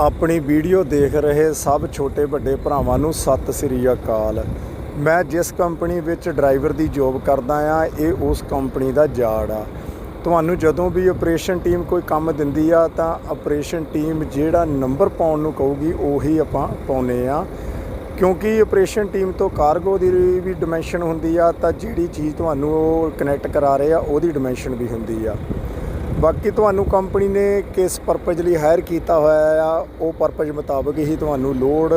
ਆਪਣੀ ਵੀਡੀਓ ਦੇਖ ਰਹੇ ਸਭ ਛੋਟੇ ਵੱਡੇ ਭਰਾਵਾਂ ਨੂੰ ਸਤਿ ਸ੍ਰੀ ਅਕਾਲ। ਮੈਂ ਜਿਸ ਕੰਪਨੀ ਵਿੱਚ ਡਰਾਈਵਰ ਦੀ ਜੌਬ ਕਰਦਾ ਆ ਇਹ ਉਸ ਕੰਪਨੀ ਦਾ ਜਾੜ ਆ। ਤੁਹਾਨੂੰ ਜਦੋਂ ਵੀ ਆਪਰੇਸ਼ਨ ਟੀਮ ਕੋਈ ਕੰਮ ਦਿੰਦੀ ਆ, ਤਾਂ ਆਪਰੇਸ਼ਨ ਟੀਮ ਜਿਹੜਾ ਨੰਬਰ ਪਾਉਣ ਨੂੰ ਕਹੂਗੀ, ਉਹੀ ਆਪਾਂ ਪਾਉਨੇ ਆ ਕਿਉਂਕਿ ਆਪਰੇਸ਼ਨ ਟੀਮ ਤੋਂ ਕਾਰਗੋ ਦੀ ਵੀ ਡਿਮੈਂਸ਼ਨ ਹੁੰਦੀ ਆ, ਤਾਂ ਜਿਹੜੀ ਚੀਜ਼ ਤੁਹਾਨੂੰ ਉਹ ਕਨੈਕਟ ਕਰਾ ਰਹੇ ਆ, ਉਹਦੀ ਡਿਮੈਂਸ਼ਨ ਵੀ ਹੁੰਦੀ ਆ। ਬਾਕੀ ਤੁਹਾਨੂੰ ਕੰਪਨੀ ਨੇ ਕਿਸ ਪਰਪਸ ਲਈ ਹਾਇਰ ਕੀਤਾ ਹੋਇਆ ਆ, ਉਹ ਪਰਪਸ ਮੁਤਾਬਕ ਹੀ ਤੁਹਾਨੂੰ ਲੋਡ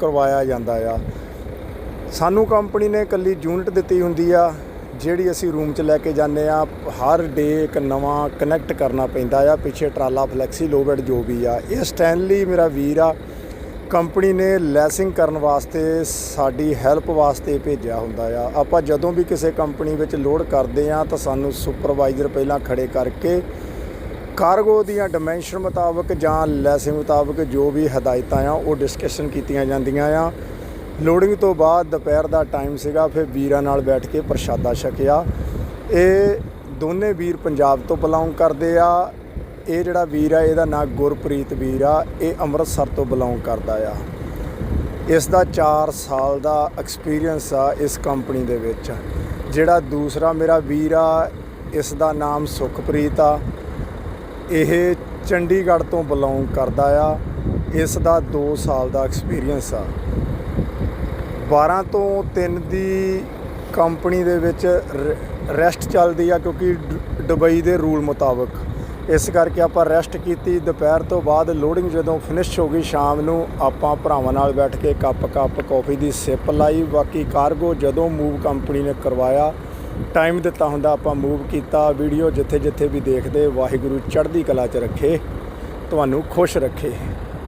ਕਰਵਾਇਆ ਜਾਂਦਾ ਆ। ਸਾਨੂੰ ਕੰਪਨੀ ਨੇ ਇਕੱਲੀ ਯੂਨਿਟ ਦਿੱਤੀ ਹੁੰਦੀ ਆ, ਜਿਹੜੀ ਅਸੀਂ ਰੂਮ 'ਚ ਲੈ ਕੇ ਜਾਂਦੇ ਆ, ਹਰ ਡੇ ਇੱਕ ਨਵਾਂ ਕਨੈਕਟ ਕਰਨਾ ਪੈਂਦਾ ਆ, ਪਿੱਛੇ ਟਰਾਲਾ ਫਲੈਕਸੀ ਲੋਬੈਡ ਜੋ ਵੀ ਆ। ਇਹ ਸਟੈਨਲੀ ਮੇਰਾ ਵੀਰ ਆ ਕੰਪਨੀ ਨੇ ਲੈਸਿੰਗ ਕਰਨ ਵਾਸਤੇ ਸਾਡੀ ਹੈਲਪ ਵਾਸਤੇ ਭੇਜਿਆ ਹੁੰਦਾ ਆ। ਆਪਾਂ ਜਦੋਂ ਵੀ ਕਿਸੇ ਕੰਪਨੀ ਵਿੱਚ ਲੋਡ ਕਰਦੇ ਆ ਤਾਂ ਸਾਨੂੰ ਸੁਪਰਵਾਈਜ਼ਰ ਪਹਿਲਾਂ ਖੜੇ ਕਰਕੇ ਕਾਰਗੋ ਦੀਆਂ ਡਿਮੈਂਸ਼ਨ ਮੁਤਾਬਕ ਜਾਂ ਲੈਸਿੰਗ ਮੁਤਾਬਕ ਜੋ ਵੀ ਹਦਾਇਤਾਂ ਆ, ਉਹ ਡਿਸਕਸ਼ਨ ਕੀਤੀਆਂ ਜਾਂਦੀਆਂ ਆ। ਲੋਡਿੰਗ ਤੋਂ ਬਾਅਦ ਦੁਪਹਿਰ ਦਾ ਟਾਈਮ ਸੀਗਾ, ਫਿਰ ਵੀਰਾਂ ਨਾਲ ਬੈਠ ਕੇ ਪ੍ਰਸ਼ਾਦਾ ਛਕਿਆ। ਇਹ ਦੋਨੇ ਵੀਰ ਪੰਜਾਬ ਤੋਂ ਬਿਲੋਂਗ ਕਰਦੇ ਆ। ਇਹ ਜਿਹੜਾ ਵੀਰ ਆ, ਇਹਦਾ ਨਾਂ ਗੁਰਪ੍ਰੀਤ ਵੀਰ ਆ। ਇਹ ਅੰਮ੍ਰਿਤਸਰ ਤੋਂ ਬਿਲੋਂਗ ਕਰਦਾ ਆ। ਇਸ ਦਾ 4 ਸਾਲ ਦਾ ਐਕਸਪੀਰੀਅੰਸ ਆ ਇਸ ਕੰਪਨੀ ਦੇ ਵਿੱਚ। ਜਿਹੜਾ ਦੂਸਰਾ ਮੇਰਾ ਵੀਰ ਆ, ਇਸ ਦਾ ਨਾਮ ਸੁਖਪ੍ਰੀਤ ਆ। ਇਹ ਚੰਡੀਗੜ੍ਹ ਤੋਂ ਬਿਲੋਂਗ ਕਰਦਾ ਆ। ਇਸ ਦਾ 2 ਸਾਲ ਦਾ ਐਕਸਪੀਰੀਅੰਸ ਆ। 12 ਤੋਂ 3 ਦੀ ਕੰਪਨੀ ਦੇ ਵਿੱਚ ਰੈਸਟ ਚੱਲਦੀ ਆ ਕਿਉਂਕਿ ਦੁਬਈ ਦੇ ਰੂਲ ਮੁਤਾਬਕ। ਇਸ ਕਰਕੇ ਆਪਾਂ ਰੈਸਟ ਕੀਤੀ। ਦੁਪਹਿਰ ਤੋਂ ਬਾਅਦ ਲੋਡਿੰਗ ਜਦੋਂ ਫਿਨਿਸ਼ ਹੋ ਗਈ ਸ਼ਾਮ ਨੂੰ, ਆਪਾਂ ਭਰਾਵਾਂ ਨਾਲ ਬੈਠ ਕੇ ਕੱਪ ਕੱਪ ਕਾਫੀ ਦੀ ਸਿਪ ਲਾਈ। ਬਾਕੀ ਕਾਰਗੋ ਜਦੋਂ ਮੂਵ ਕੰਪਨੀ ਨੇ ਕਰਵਾਇਆ ਟਾਈਮ ਦਿੱਤਾ ਹੁੰਦਾ ਆਪਾਂ ਮੂਵ ਕੀਤਾ। ਵੀਡੀਓ ਜਿੱਥੇ ਜਿੱਥੇ ਵੀ ਦੇਖਦੇ, ਵਾਹਿਗੁਰੂ ਚੜ੍ਹਦੀ ਕਲਾ 'ਚ ਰੱਖੇ, ਤੁਹਾਨੂੰ ਖੁਸ਼ ਰੱਖੇ।